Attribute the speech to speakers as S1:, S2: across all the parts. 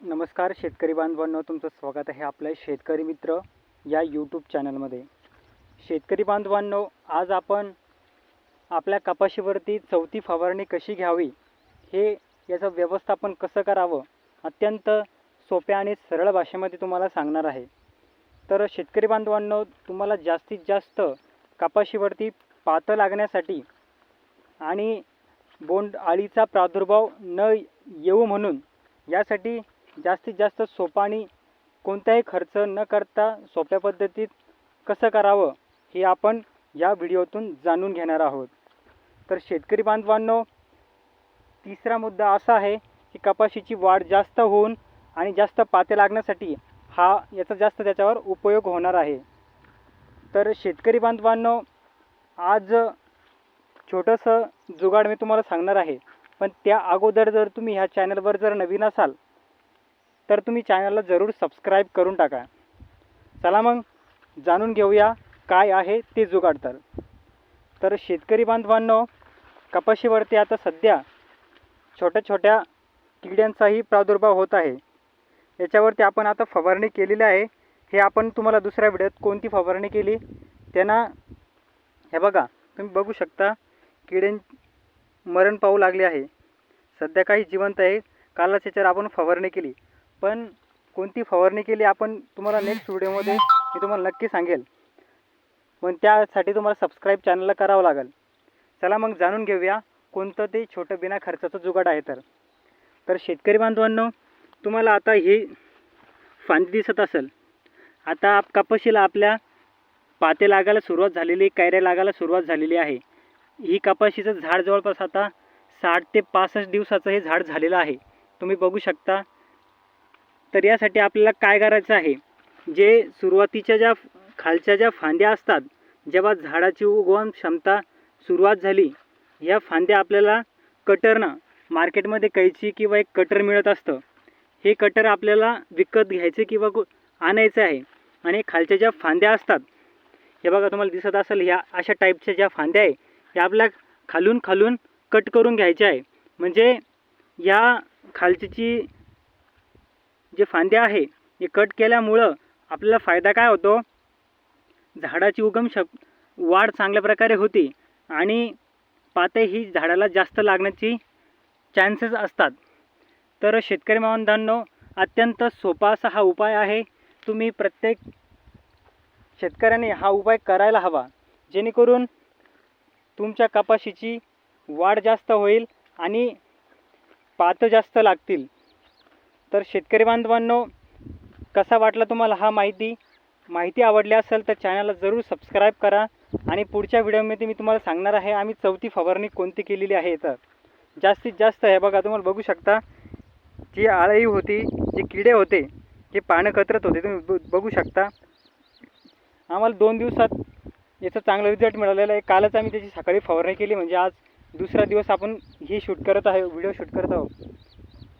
S1: नमस्कार शेतकरी बांधवांनो तुमचं स्वागत आहे आपल्या शेतकरी मित्र या यूट्यूब चॅनलमध्ये शेतकरी बांधवांनो आज आपण आपल्या कपाशीवरती चौथी फवारणी कशी घ्यावी हे याचं व्यवस्थापन कसं करावं अत्यंत सोप्या आणि सरळ भाषेमध्ये तुम्हाला सांगणार आहे. तर शेतकरी बांधवांनो तुम्हाला जास्तीत जास्त कपाशीवरती पातं लागण्यासाठी आणि बोंड अळीचा प्रादुर्भाव न येऊ म्हणून यासाठी जास्तीत जास्त सोपा आणि कोणताही खर्च न करता सोप्या पद्धतीत कसं करावं हे आपण या व्हिडिओतून जाणून घेणार आहोत. तर शेतकरी बांधवांनो तिसरा मुद्दा असा आहे की कपाशीची वाढ जास्त होऊन आणि जास्त पाते लागण्यासाठी हा याचा जास्त त्याच्यावर उपयोग होणार आहे. तर शेतकरी बांधवांनो आज छोटंसं जुगाड मी तुम्हाला सांगणार आहे. पण त्या अगोदर जर तुम्ही ह्या चॅनलवर जर नवीन असाल तर तुम्ही चॅनलला जरूर सबस्क्राईब करून टाका. चला मग जाणून घेऊया काय आहे ते जुगाड तर तर शेतकरी बांधवांनो कपाशीवरती आता सध्या छोट्या छोट्या किड्यांचाही प्रादुर्भाव होत आहे. याच्यावरती आपण आता फवारणी केलेली आहे. हे आपण तुम्हाला दुसऱ्या व्हिडिओत कोणती फवारणी केली त्यांना हे बघा तुम्ही बघू शकता किडे मरण पाहू लागले आहे. सध्या काही जिवंत आहे कालच याच्यावर आपण फवारणी केली. पण कोणती फवारणी केली आपण तुम्हाला नेक्स्ट व्हिडिओमध्ये मी तुम्हाला नक्की सांगेल. पण त्यासाठी तुम्हाला सबस्क्राईब चॅनलला करावं लागेल. चला मग जाणून घेऊया कोणतं ते छोटं बिना खर्चाचं जुगाड आहे तर. तर शेतकरी बांधवांनो तुम्हाला आता ही फांदी दिसत असेल. आता आप कपाशीला आपल्या पाते लागायला सुरुवात झालेली कैऱ्या लागायला सुरुवात झालेली आहे. ही कपाशीचं झाड जवळपास आता साठ ते पासष्ट दिवसाचं हे झाड झालेलं आहे. तुम्ही बघू शकता तर यासाठी आपल्याला काय करायचं आहे? जे सुरुवातीच्या ज्या खालच्या ज्या फांद्या असतात जेव्हा झाडाची उगवण क्षमता सुरुवात झाली या फांद्या आपल्याला कटरनं मार्केटमध्ये कैची किंवा एक कटर मिळत असतं. हे कटर आपल्याला विकत घ्यायचे किंवा आणायचं आहे. आणि खालच्या ज्या फांद्या असतात हे बघा तुम्हाला दिसत असेल ह्या अशा टाईपच्या ज्या फांद्या आहे ह्या आपल्या खालून खालून कट करून घ्यायच्या आहे. म्हणजे या खालची जी जे फांद्या आहे हे कट केल्यामुळं आपल्याला फायदा काय होतो? झाडाची उगम शक वाढ चांगल्या प्रकारे होती आणि पाते ही झाडाला जास्त लागण्याची चान्सेस असतात. तर शेतकरी बांधवांनो अत्यंत सोपा असा हा उपाय आहे. तुम्ही प्रत्येक शेतकऱ्याने हा उपाय करायला हवा. जेणेकरून तुमच्या कपाशीची वाढ जास्त होईल आणि पातं जास्त लागतील. तर शेतकरी बांधवांनो कसा वाटला तुम्हाला हा माहिती? माहिती आवडली असेल तर चॅनलला जरूर सबस्क्राईब करा आणि पुढच्या व्हिडिओमध्ये मी तुम्हाला सांगणार आहे आम्ही चौथी फवारणी कोणती केलेली आहे तर जास्तीत जास्त हे बघा तुम्हाला बघू शकता जी आळी होती जे किडे होते जे पानं कतरत होते तुम्ही ब- बघू शकता. आम्हाला दोन दिवसात याचा चांगला रिझल्ट मिळालेला आहे. कालच आम्ही त्याची सकाळी फवारणी केली म्हणजे आज दुसरा दिवस आपण ही शूट करत आहे व्हिडिओ शूट करत आहोत.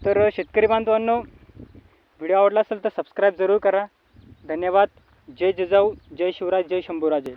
S1: तर शेतकरी बांधवांनो व्हिडिओ आवडला असेल तर सबस्क्राईब जरूर करा. धन्यवाद. जय जिजाऊ जय शिवराज जय शंभूराजे.